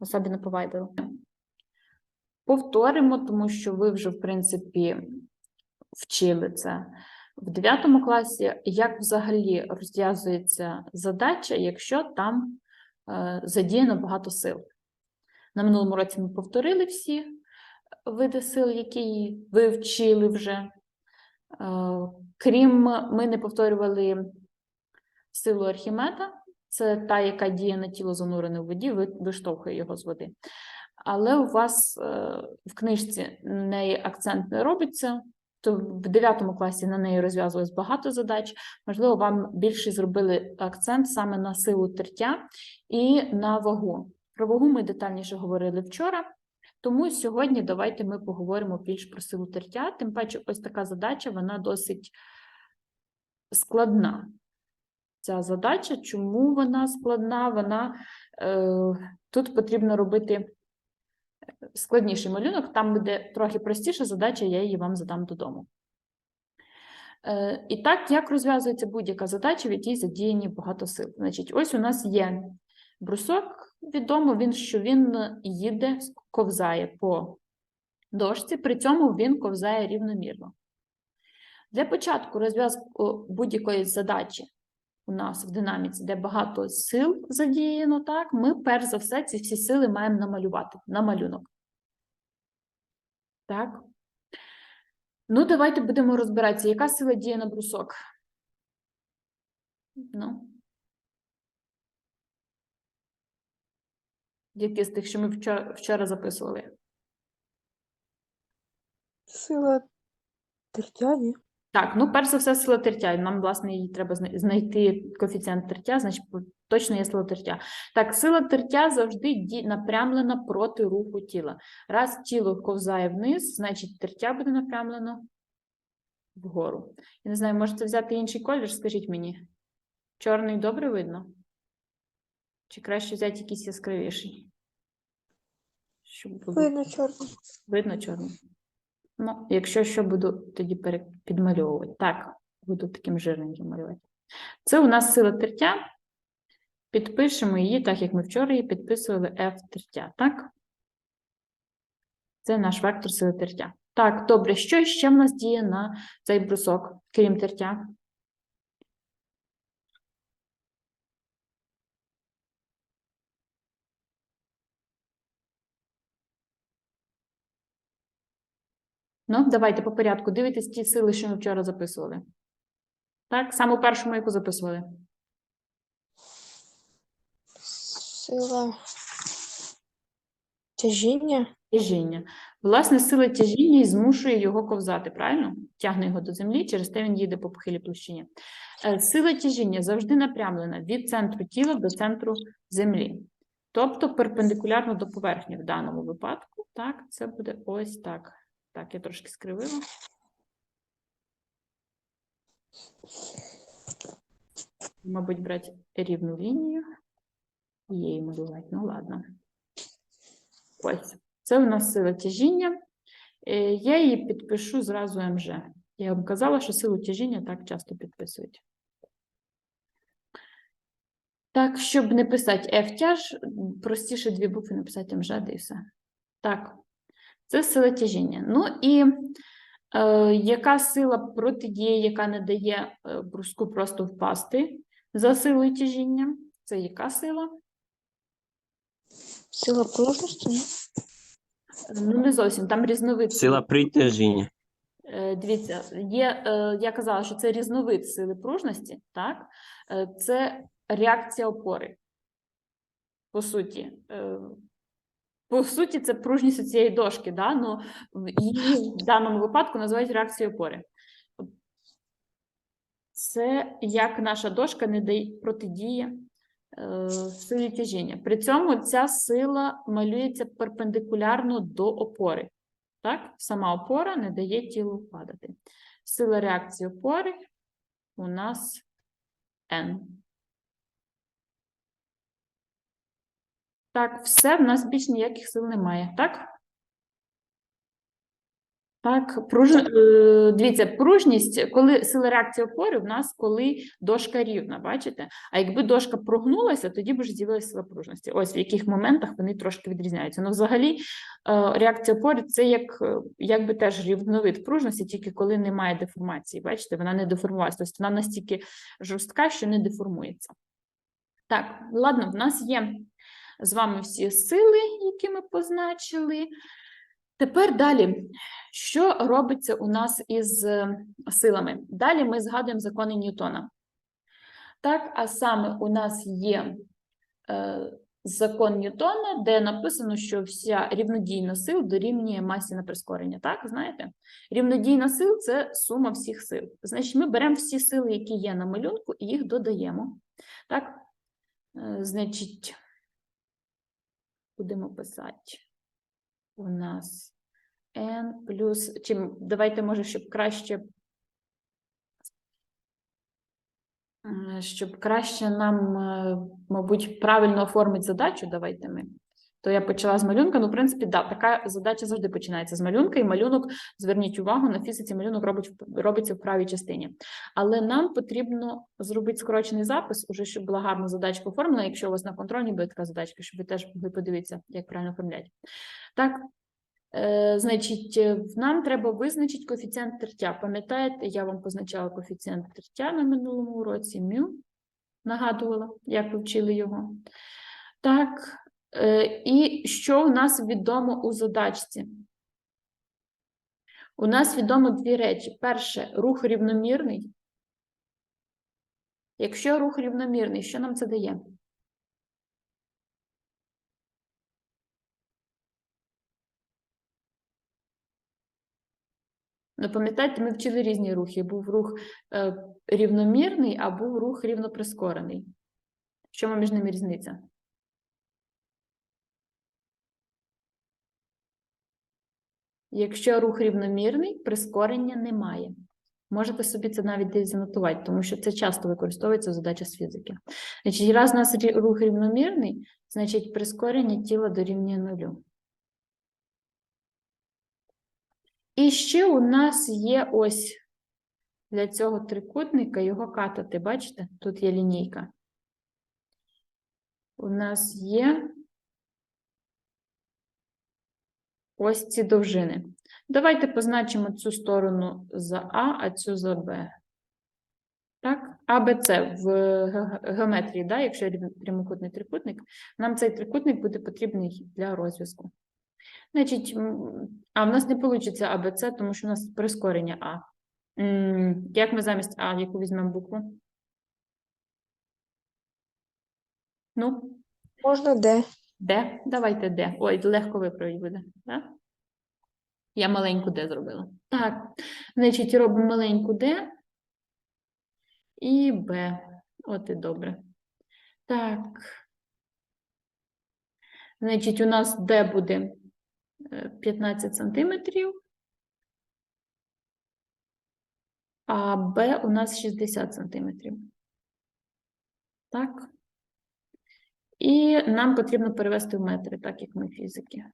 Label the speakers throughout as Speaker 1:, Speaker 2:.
Speaker 1: особливо по вайберу. Повторимо, тому що ви вже, в принципі, вчили це в 9 класі, як взагалі розв'язується задача, якщо там е, задіяно багато сил. На минулому році ми повторили всі види сил, які ви вчили вже. Е, Крім, ми не повторювали силу Архімеда, це та, яка діє на тіло занурене в воді, виштовхує його з води. Але у вас е, в книжці на неї акцент не робиться, то в 9 класі на неї розв'язувалось багато задач. Можливо, вам більше зробили акцент саме на силу тертя і на вагу. Про вагу ми детальніше говорили вчора. Тому сьогодні давайте ми поговоримо більш про силу тертя. Тим паче, ось така задача, вона досить складна. Ця задача, чому вона складна? Вона е, тут потрібно робити складніший малюнок, там буде трохи простіша задача, я її вам задам додому. Е, І так, як розв'язується будь-яка задача, в якій задіяні багато сил. Значить, ось у нас є брусок, відомо він, що він їде, ковзає по дошці, при цьому він ковзає рівномірно. Для початку розв'язку будь-якої задачі у нас в динаміці, де багато сил задіяно, так, ми перш за все ці всі сили маємо намалювати на малюнок. Так. Ну, давайте будемо розбиратися, яка сила діє на брусок. Ну. Які з тих, що ми вчора, вчора записували?
Speaker 2: Сила тертя, ні?
Speaker 1: Так, ну перш за все сила тертя. Нам, власне, її треба знайти коефіцієнт тертя, значить точно є сила тертя. Так, сила тертя завжди напрямлена проти руху тіла. Раз тіло ковзає вниз, значить тертя буде напрямлено вгору. Я не знаю, можете взяти інший колір, скажіть мені. Чорний добре видно? Чи краще взяти якийсь яскравіший? Щоб.
Speaker 2: Видно чорно.
Speaker 1: Видно чорний? Ну, якщо що, буду тоді підмальовувати. Так, буду таким жирненьким малювати. Це у нас сила тертя. Підпишемо її, так як ми вчора її підписували F тертя, так? Це наш вектор сили тертя. Так, добре, що ще в нас діє на цей брусок, крім тертя? Ну, давайте по порядку. Дивитесь ті сили, що ми вчора записували. Так, саму першу, яку записували.
Speaker 2: Сила тяжіння.
Speaker 1: Тяжіння. Власне, сила тяжіння і змушує його ковзати, правильно? Тягне його до землі, через те він їде по похилій площині. Е, Сила тяжіння завжди напрямлена від центру тіла до центру землі. Тобто перпендикулярно до поверхні в даному випадку. Так, це буде ось так. Так, я трошки скривила. Мабуть, брати рівну лінію і її малювати. Ну, ладно. Ось. Це у нас сила тяжіння. Е, Я її підпишу зразу МЖ. Я вам казала, що силу тяжіння так часто підписують. Так, щоб не писати F тяж, простіше дві букви написати МЖ, і все. Так, це сила тяжіння. Ну і е, яка сила протидіє, яка не дає е, бруску просто впасти за силою тяжіння? Це яка сила?
Speaker 2: Сила пружності, ні?
Speaker 1: Ну, не зовсім, там різновид.
Speaker 3: Сила притяжіння.
Speaker 1: Е, Дивіться, є, е, я казала, що це різновид сили пружності, так? Це реакція опори. По суті. По суті, це пружність цієї дошки, да? ну, її в даному випадку називають реакцією опори. Це як наша дошка не дає протидіє е, силі тяжіння. При цьому ця сила малюється перпендикулярно до опори. Так, сама опора не дає тілу падати. Сила реакції опори у нас N. Так, все, в нас більш ніяких сил немає, так? Так, пруж... е, дивіться, пружність, коли сила реакції опори в нас, коли дошка рівна, бачите? А якби дошка прогнулася, тоді б вже з'явилася сила пружності. Ось в яких моментах вони трошки відрізняються. Ну, взагалі, е, реакція опори це як, е, якби теж рівновид пружності, тільки коли немає деформації. Бачите, вона не деформувалася. Тобто вона настільки жорстка, що не деформується. Так, ладно, в нас є з вами всі сили, які ми позначили. Тепер далі, що робиться у нас із е, силами? Далі ми згадуємо закони Ньютона. Так, а саме у нас є е, закон Ньютона, де написано, що вся рівнодійна сил дорівнює масі на прискорення. Так, знаєте? Рівнодійна сил це сума всіх сил. Значить, ми беремо всі сили, які є на малюнку, і їх додаємо. Так, Е, значить, будемо писати. У нас n плюс. Чим давайте, може, щоб краще. е, Щоб краще нам, е, мабуть, правильно оформити задачу, давайте ми. То я почала з малюнка. Ну, в принципі, да, така задача завжди починається з малюнка, і малюнок, зверніть увагу, на фізиці малюнок робить, робиться в правій частині. Але нам потрібно зробити скорочений запис, уже щоб була гарна задачка оформлена. Якщо у вас на контрольній буде така задачка, щоб ви теж могли подивитися, як правильно оформляти. Так, е, значить, е, нам треба визначити коефіцієнт тертя. Пам'ятаєте, я вам позначала коефіцієнт тертя на минулому уроці, мю, нагадувала, як ви вчили його. Так, і що у нас відомо у задачці? У нас відомо дві речі. Перше, рух рівномірний. Якщо рух рівномірний, що нам це дає? Ну, пам'ятаєте, ми вчили різні рухи. Був рух е, рівномірний, а був рух рівноприскорений. В чому між ними різниця? Якщо рух рівномірний, прискорення немає. Можете собі це навіть десь занотувати, тому що це часто використовується в задачах з фізики. Значить, раз у нас рух рівномірний, значить прискорення тіла дорівнює нулю. І ще у нас є ось для цього трикутника його катати. Бачите? Тут є лінійка. У нас є ось ці довжини. Давайте позначимо цю сторону за А, а цю за Б. Так, А, Б, С в геометрії, да, якщо прямокутний трикутник, нам цей трикутник буде потрібний для розв'язку. Значить, а в нас не вийде А, Б, тому що у нас прискорення А. Як ми замість А, яку візьмемо букву? Ну,
Speaker 2: Можна Д.
Speaker 1: Д. Давайте Д. Ой, легко виправити буде. Да? Я маленьку Д зробила. Так, значить, робимо маленьку Д і Б. От і добре. Так. Значить, у нас Д буде е, 15 сантиметрів, а Б у нас 60 сантиметрів. Так. І нам потрібно перевести в метри, так як ми фізики.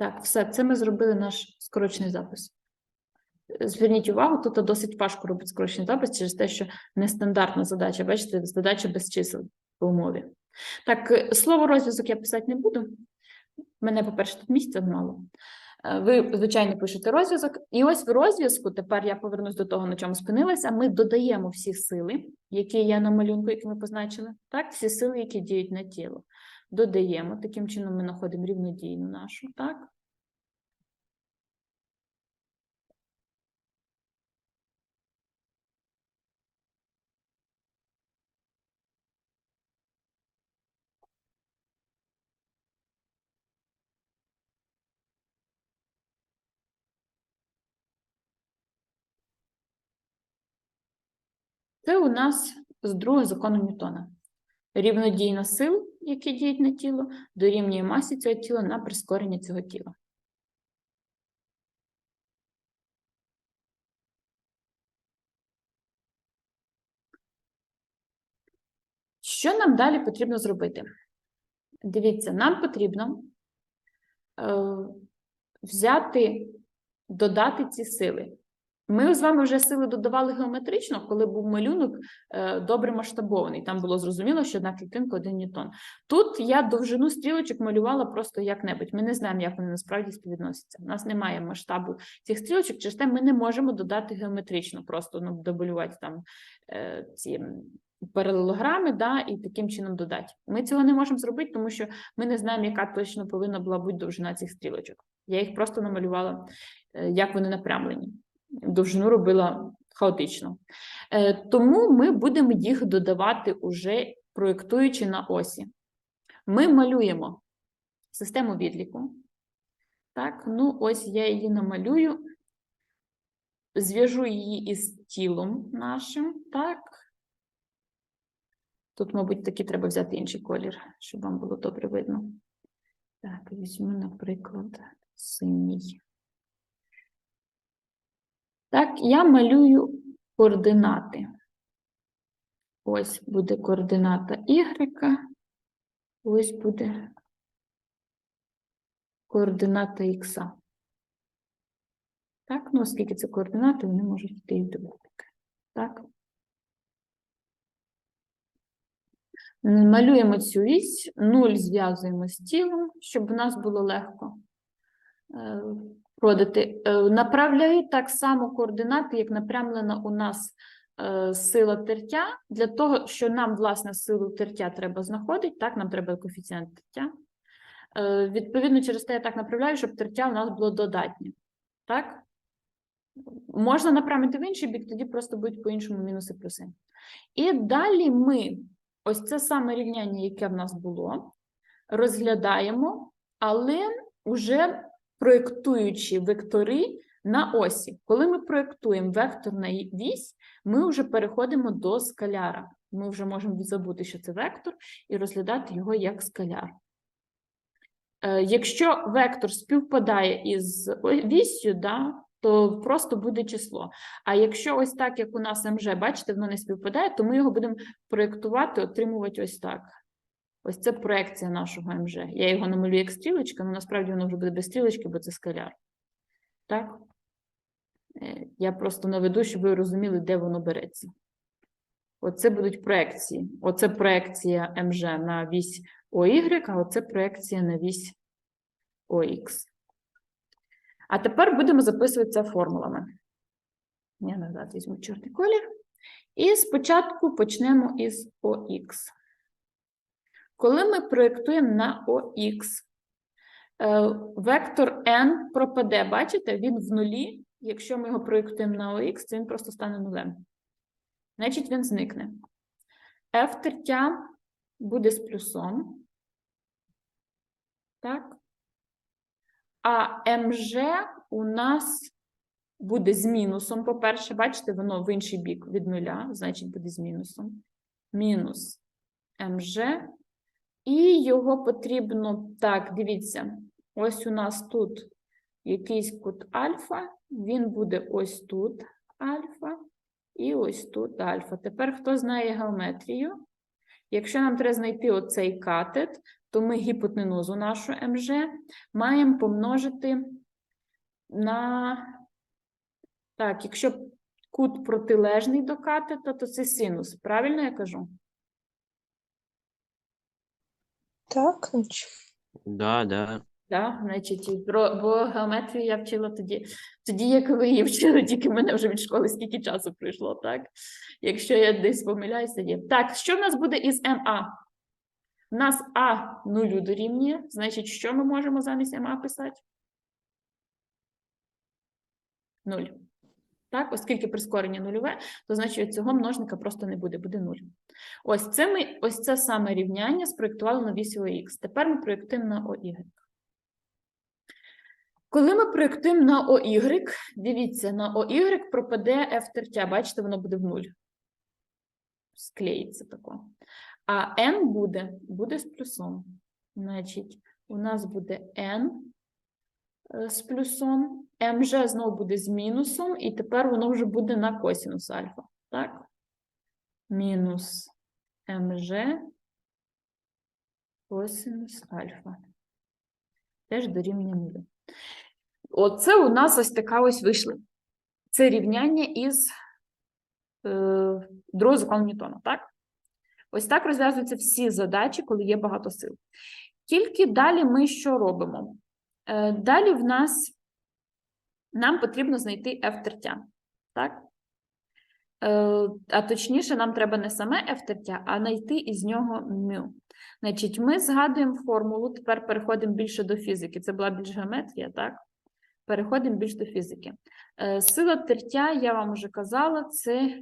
Speaker 1: Так, все, це ми зробили наш скорочений запис. Зверніть увагу, тут досить важко робити скорочений запис через те, що нестандартна задача. Бачите, задача без чисел по умові. Так, слово розв'язок я писати не буду. Мене, по-перше, тут місця мало. Е, Ви, звичайно, пишете розв'язок. І ось в розв'язку, тепер я повернусь до того, на чому спинилася. Ми додаємо всі сили, які є на малюнку, які ми позначили. Так, всі сили, які діють на тіло. Додаємо. Таким чином ми знаходимо рівнодійну нашу, так? Це у нас з другого закону Ньютона. Рівнодійна сил, які діють на тіло, дорівнює масі цього тіла на прискорення цього тіла. Що нам далі потрібно зробити? Дивіться, нам потрібно е, взяти, додати ці сили. Ми з вами вже сили додавали геометрично, коли був малюнок е, добре масштабований. Там було зрозуміло, що одна клітинка один ньютон. Тут я довжину стрілочок малювала просто як-небудь. Ми не знаємо, як вони насправді співвідносяться. У нас немає масштабу цих стрілочок, через те ми не можемо додати геометрично, просто ну, добалювати там е, ці паралелограми, да, і таким чином додати. Ми цього не можемо зробити, тому що ми не знаємо, яка точно повинна була бути довжина цих стрілочок. Я їх просто намалювала, е, як вони напрямлені. Довжину робила хаотично. Е, Тому ми будемо їх додавати уже проєктуючи на осі. Ми малюємо систему відліку. Так, ну ось я її намалюю, зв'яжу її із тілом нашим, так. Тут, мабуть, таки треба взяти інший колір, щоб вам було добре видно. Так, візьму, наприклад, синій. Так, я малюю координати. Ось буде координата Y, ось буде координата Х. Так, ну оскільки це координати, вони можуть йти і в. Так. Малюємо цю вісь, 0 зв'язуємо з тілом, щоб у нас було легко е, продати. Е, Направляю так само координати, як напрямлена у нас е, сила тертя. Для того, що нам, власне, силу тертя треба знаходити, так, нам треба коефіцієнт тертя. Е, Відповідно, через те я так направляю, щоб тертя у нас було додатнє. Так? Можна направити в інший бік, тоді просто будуть по-іншому мінуси плюси. І далі ми ось це саме рівняння, яке в нас було, розглядаємо, але вже проєктуючи вектори на осі. Коли ми проєктуємо вектор на вісь, ми вже переходимо до скаляра. Ми вже можемо забути, що це вектор, і розглядати його як скаляр. Е, Якщо вектор співпадає із віссю, да, то просто буде число. А якщо ось так, як у нас МЖ, бачите, воно не співпадає, то ми його будемо проєктувати, отримувати ось так. Ось це проекція нашого МЖ. Я його намалюю як стрілочка, але насправді воно вже буде без стрілочки, бо це скаляр. Так? Е, Я просто наведу, щоб ви розуміли, де воно береться. Оце будуть проекції. Оце проекція МЖ на вісь ОY, а оце проекція на вісь ОХ. А тепер будемо записувати це формулами. Я назад візьму чорний колір. І спочатку почнемо із ОХ. Коли ми проєктуємо на ОХ, е, вектор n пропаде, бачите, він в нулі. Якщо ми його проєктуємо на ОХ, то він просто стане нулем. Значить, він зникне. F тертя буде з плюсом. Так. А МЖ у нас буде з мінусом. По-перше, бачите, воно в інший бік від нуля, значить буде з мінусом. Мінус МЖ. І його потрібно, так, дивіться, ось у нас тут якийсь кут альфа, він буде ось тут альфа і ось тут альфа. Тепер хто знає геометрію? Якщо нам треба знайти оцей катет, то ми гіпотенузу нашу МЖ маємо помножити на. Так, якщо кут протилежний до катета, то це синус. Правильно я кажу?
Speaker 2: Так, значить.
Speaker 3: Да, да.
Speaker 1: Так, значить, про бо геометрію я вчила тоді, тоді, як ви її вчили, тільки в мене вже від школи скільки часу пройшло, так? Якщо я десь помиляюся, є. Так, що в нас буде із МА? У нас А нулю дорівнює, значить, що ми можемо замість МА писати? Нуль. Так, оскільки прискорення нульове, то значить цього множника просто не буде, буде нуль. Ось це ми, ось це саме рівняння спроєктували на вісі ОХ. Тепер ми проєктуємо на ОY. Коли ми проєктуємо на ОY, дивіться, на ОY пропаде F тертя, бачите, воно буде в нуль. Склеїться тако. А n буде, буде з плюсом. Значить, у нас буде n з плюсом, mg знову буде з мінусом, і тепер воно вже буде на косінус альфа. Так? Мінус МЖ косинус альфа. Теж дорівнює нулю. Оце у нас ось така ось вийшла. Це рівняння із е, другого закону Ньютона, так? Ось так розв'язуються всі задачі, коли є багато сил. Тільки далі ми що робимо? Е, далі в нас нам потрібно знайти f тертя. Так? Е, а точніше, нам треба не саме f тертя, а знайти із нього мю. Значить, ми згадуємо формулу, тепер переходимо більше до фізики. Це була більш геометрія, так? Переходимо більш до фізики. Е, Сила тертя, я вам вже казала, це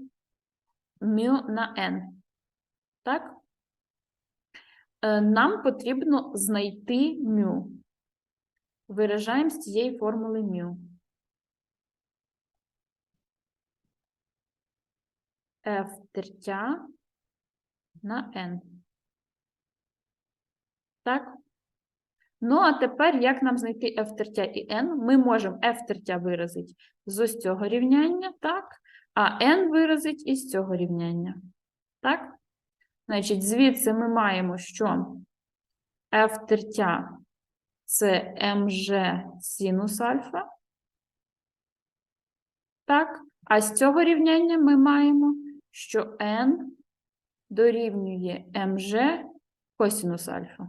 Speaker 1: мю на n. Так? Нам потрібно знайти мю. Виражаємо з цієї формули мю. F тертя на n. Так? Ну, а тепер як нам знайти f тертя і n? Ми можемо f тертя виразити з ось цього рівняння, так? А n виразить із цього рівняння. Так? Значить, звідси ми маємо, що f тертя це mg синус альфа. Так? А з цього рівняння ми маємо, що n дорівнює mg косинус альфа.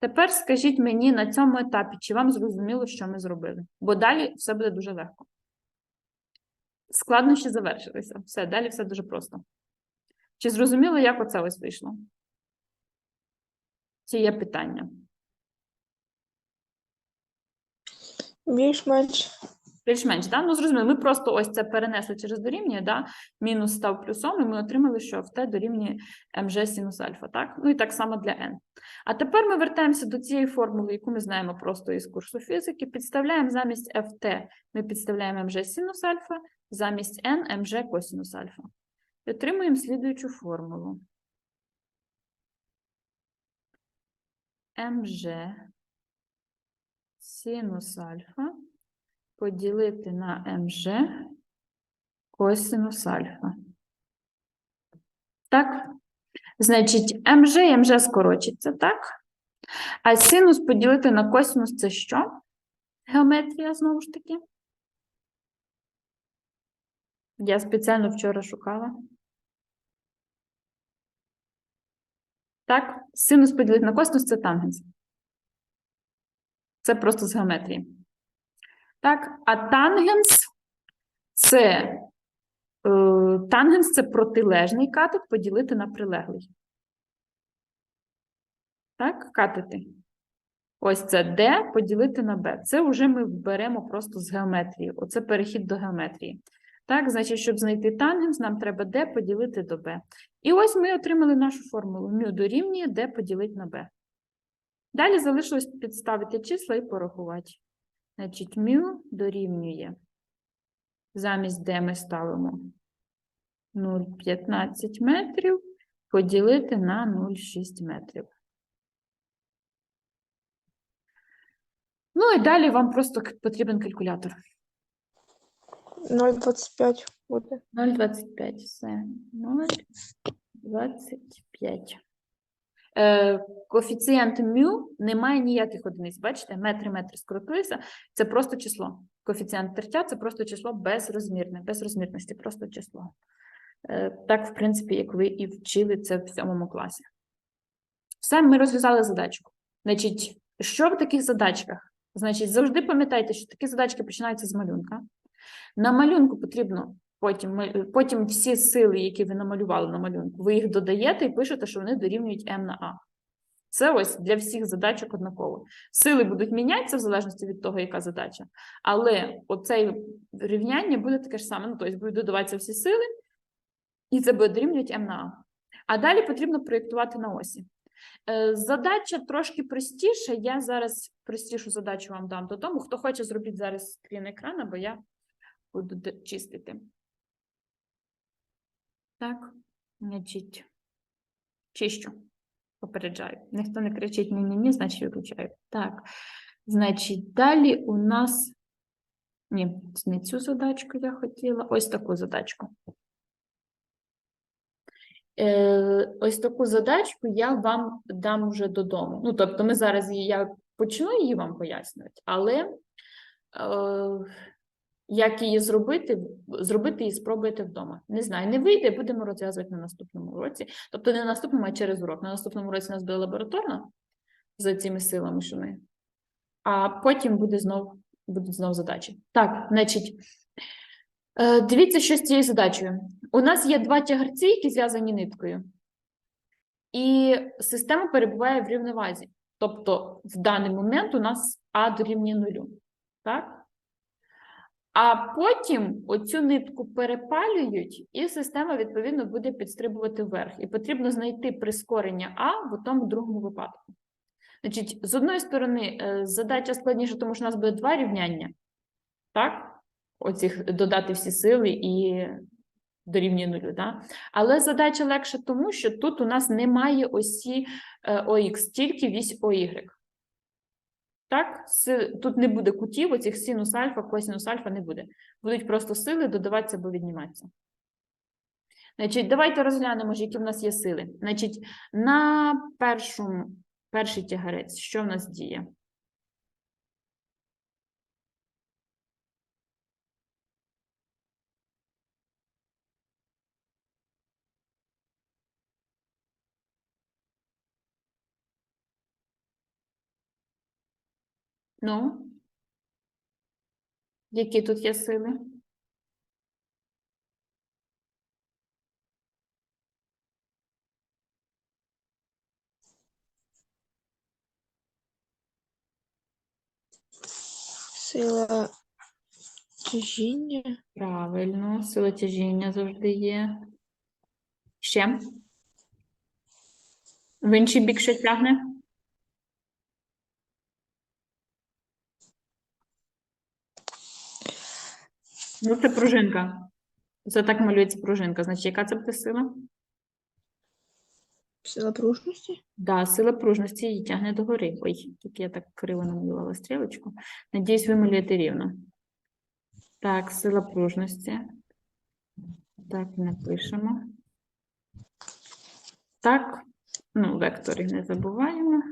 Speaker 1: Тепер скажіть мені на цьому етапі, чи вам зрозуміло, що ми зробили? Бо далі все буде дуже легко. Складнощі завершилися. Все, далі все дуже просто. Чи зрозуміло, як оце ось вийшло? Чи є питання?
Speaker 2: Більш-менш.
Speaker 1: Більш-менш, да? Ну, зрозуміло, ми просто ось це перенесли через дорівнює, да? мінус став плюсом, і ми отримали, що в t дорівнює mg синус альфа, так? Ну і так само для n. А тепер ми вертаємося до цієї формули, яку ми знаємо просто із курсу фізики, підставляємо замість ft, ми підставляємо mg синус альфа, замість n mg косинус альфа. І отримуємо слідуючу формулу. mg синус альфа поділити на mg косинус альфа. Так? Значить, mg і mg скорочиться, так? А синус поділити на косинус це що? Геометрія, знову ж таки. Я спеціально вчора шукала. Так, синус поділити на косинус це тангенс. Це просто з геометрії. Так, а тангенс це е, тангенс це протилежний катет поділити на прилеглий. Так, катети. Ось це D поділити на B. Це вже ми беремо просто з геометрії. Оце перехід до геометрії. Так, значить, щоб знайти тангенс, нам треба D поділити до B. І ось ми отримали нашу формулу. Мю дорівнює D поділити на B. Далі залишилось підставити числа і порахувати. Значить, мю дорівнює. Замість D ми ставимо 0,15 метрів поділити на 0,6 метрів. Ну і далі вам просто потрібен калькулятор.
Speaker 2: 0,25 буде.
Speaker 1: 0,25, все. 0,25. Е, коефіцієнт мю не має ніяких одиниць. Бачите, метри, метри скоротилися. Це просто число. Коефіцієнт тертя це просто число безрозмірне, без розмірності, просто число. Е, так, в принципі, як ви і вчили це в сьомому класі. Все, ми розв'язали задачку. Значить, що в таких задачках? Значить, завжди пам'ятайте, що такі задачки починаються з малюнка. На малюнку потрібно потім, ми- потім всі сили, які ви намалювали на малюнку, ви їх додаєте і пишете, що вони дорівнюють m на a. Це ось для всіх задачок однаково. Сили будуть мінятися в залежності від того, яка задача. Але оце рівняння буде таке ж саме. Ну, тобто будуть додаватися всі сили, і це буде дорівнювати m на a. А далі потрібно проєктувати на осі. Е, Задача трошки простіша. Я зараз простішу задачу вам дам додому. Хто хоче, зробіть зараз скрін екрана, бо я буду чистити. Так, значить, чищу. Попереджаю. Ніхто не кричить ні-ні-ні, значить виключаю. Так, значить, далі у нас. Ні, не цю задачку я хотіла. Ось таку задачку. Е, ось таку задачку я вам дам вже додому. Ну, тобто, ми зараз я почну її вам пояснювати, але е, як її зробити, зробити і спробуйте вдома. Не знаю, не вийде, будемо розв'язувати на наступному уроці. Тобто не на наступному, а через урок. На наступному уроці у нас буде лабораторна за цими силами, що ми. А потім буде знов, будуть знов задачі. Так, значить, е, дивіться, що з цією задачею. У нас є два тягарці, які зв'язані ниткою, і система перебуває в рівновазі. Тобто, в даний момент у нас А дорівнює нулю. Так? А потім оцю нитку перепалюють, і система, відповідно, буде підстрибувати вверх. І потрібно знайти прискорення А в тому другому випадку. Значить, з одної сторони, е, задача складніша, тому що у нас буде два рівняння. Так? Оцих додати всі сили і дорівнює нулю. Да? Але задача легша тому, що тут у нас немає осі е, ОХ, тільки вісь ОY. Так, тут не буде кутів, оцих синус альфа, косинус альфа не буде. Будуть просто сили додаватися або відніматися. Значить, давайте розглянемо, які в нас є сили. Значить, на першому, перший тягарець, що в нас діє? Ну, які тут є сили?
Speaker 2: Сила тяжіння.
Speaker 1: Правильно, сила тяжіння завжди є. Ще? В інший бік що тягне? Ну, це пружинка. Це так малюється пружинка. Значить, яка це буде сила?
Speaker 2: Сила пружності.
Speaker 1: Да, сила пружності її тягне догори. Ой, тут я так криво намалювала стрілочку. Надіюсь, ви малюєте рівно. Так, сила пружності. Так, напишемо. Так, ну, вектори не забуваємо.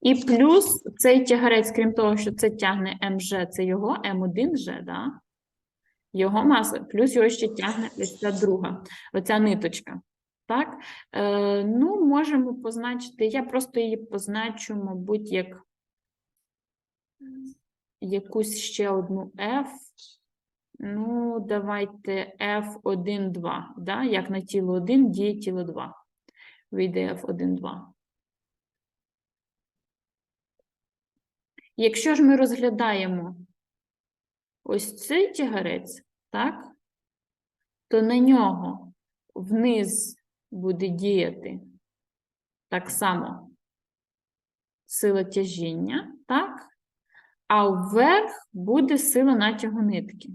Speaker 1: І плюс цей тягарець, крім того, що це тягне МЖ, це його М1Ж, да? Його маса, плюс його ще тягне ось ця друга, оця ниточка. Так? Е, ну, можемо позначити, я просто її позначу, мабуть, як якусь ще одну F. Ну, давайте F1, 2, да? як на тіло 1 діє тіло 2. Вийде F1, 2. Якщо ж ми розглядаємо ось цей тягарець, так, то на нього вниз буде діяти так само сила тяжіння, так, а вверх буде сила натягу нитки.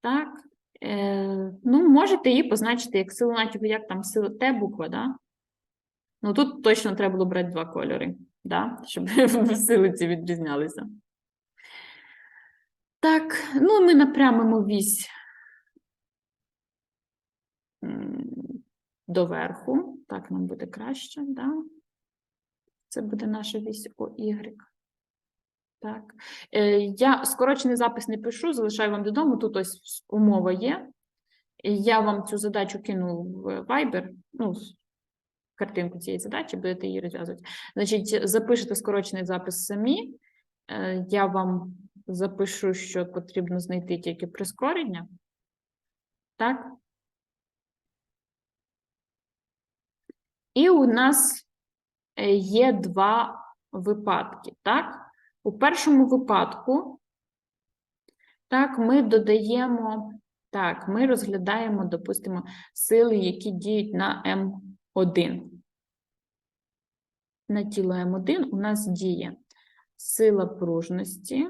Speaker 1: Так, е, ну, можете її позначити як силу натягу, як там сила Т буква, да? Ну, тут точно треба було брати два кольори, да? щоб сили ці відрізнялися. Так, ну ми напрямимо вісь доверху. Так нам буде краще, да? Це буде наша вісь ОY. Так. Е, я скорочений запис не пишу, залишаю вам додому. Тут ось умова є. Я вам цю задачу кину в Viber, ну, картинку цієї задачі, будете її розв'язувати. Значить, запишете скорочений запис самі. Е, Я вам запишу, що потрібно знайти тільки прискорення. Так. І у нас е, є два випадки. Так? У першому випадку, так, ми додаємо, так, ми розглядаємо, допустимо, сили, які діють на М1. На тіло М1 у нас діє сила пружності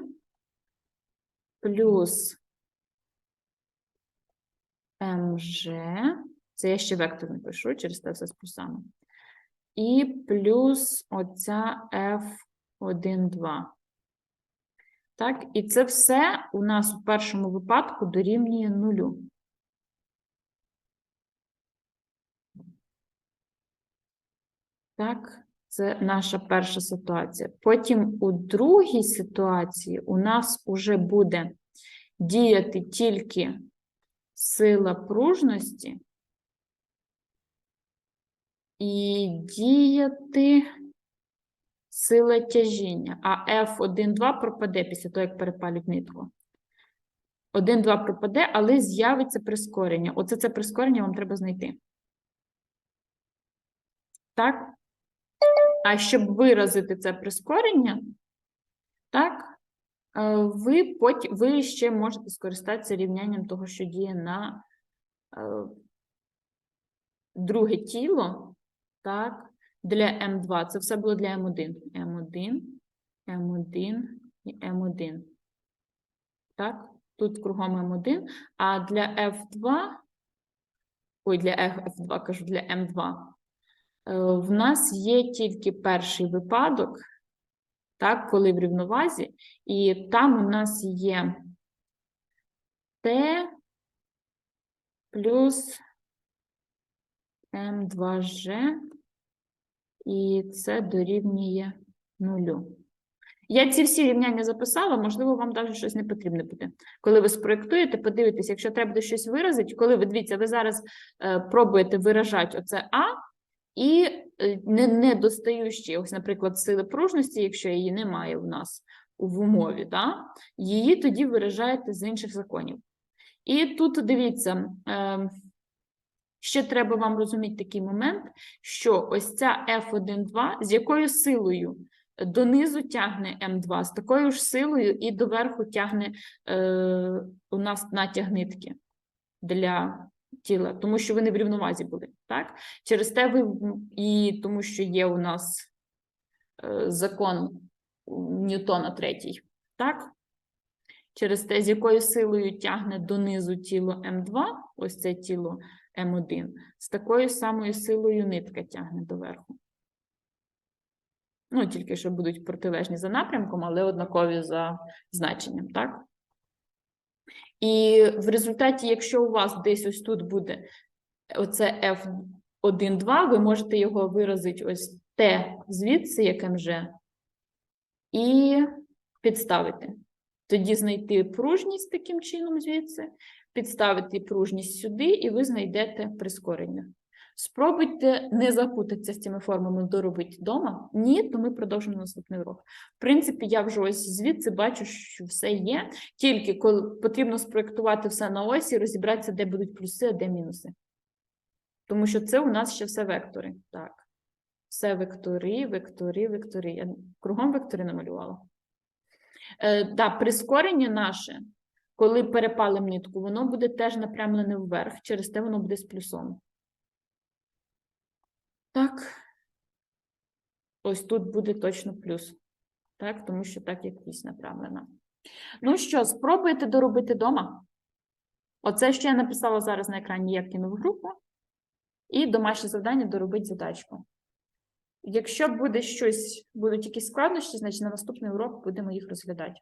Speaker 1: плюс МЖ, це я ще вектор не пишу, через те все з плюсами. І плюс оця F1, 2. Так, і це все у нас в першому випадку дорівнює нулю. Так, це наша перша ситуація. Потім у другій ситуації у нас уже буде діяти тільки сила пружності і діяти сила тяжіння. А F1,2 пропаде після того, як перепалять нитку. 1,2 пропаде, але з'явиться прискорення. Оце це прискорення вам треба знайти. Так? А щоб виразити це прискорення, так, е, ви, потім, ви ще можете скористатися рівнянням того, що діє на е, друге тіло, так, для М2. Це все було для М1. М1, М1 і М1. Так, тут кругом М1. А для F2, ой, для F2, кажу, для М2, е, в нас є тільки перший випадок, так, коли в рівновазі, і там у нас є Т плюс М2Ж, і це дорівнює нулю. Я ці всі рівняння записала, можливо, вам навіть щось не потрібне буде. Коли ви спроєктуєте, подивитесь, якщо треба щось виразити, коли ви дивіться, ви зараз е, пробуєте виражати оце А, і е, не, не достаючи, ось, наприклад, сили пружності, якщо її немає в нас в умові, да, її тоді виражаєте з інших законів. І тут дивіться, е, ще треба вам розуміти такий момент, що ось ця F1,2, з якою силою донизу тягне М2, з такою ж силою і доверху тягне е, у нас натяг нитки для тіла, тому що вони в рівновазі були. Так? Через те ви і тому, що є у нас е, закон Ньютона третій. Так? Через те, з якою силою тягне донизу тіло М2, ось це тіло М1, з такою самою силою нитка тягне доверху. Ну, тільки що будуть протилежні за напрямком, але однакові за значенням, так? І в результаті, якщо у вас десь ось тут буде оце F1, 2, ви можете його виразити ось Т звідси, як МЖ, і підставити. Тоді знайти пружність таким чином звідси, підставити пружність сюди, і ви знайдете прискорення. Спробуйте не запутатися з цими формами доробити вдома. Ні, то ми продовжимо наступний урок. В принципі, я вже ось звідси бачу, що все є. Тільки коли потрібно спроєктувати все на осі, розібратися, де будуть плюси, а де мінуси. Тому що це у нас ще все вектори. Так. Все вектори, вектори, вектори. Я кругом вектори намалювала. Е, да, прискорення наше, коли перепалимо нитку, воно буде теж напрямлене вверх, через те воно буде з плюсом. Так. Ось тут буде точно плюс. Так, тому що так як вісь направлена. Ну що, спробуйте доробити вдома. Оце, що я написала зараз на екрані, я кину в групу. І домашнє завдання доробити задачку. Якщо буде щось, будуть якісь складнощі, значить на наступний урок будемо їх розглядати.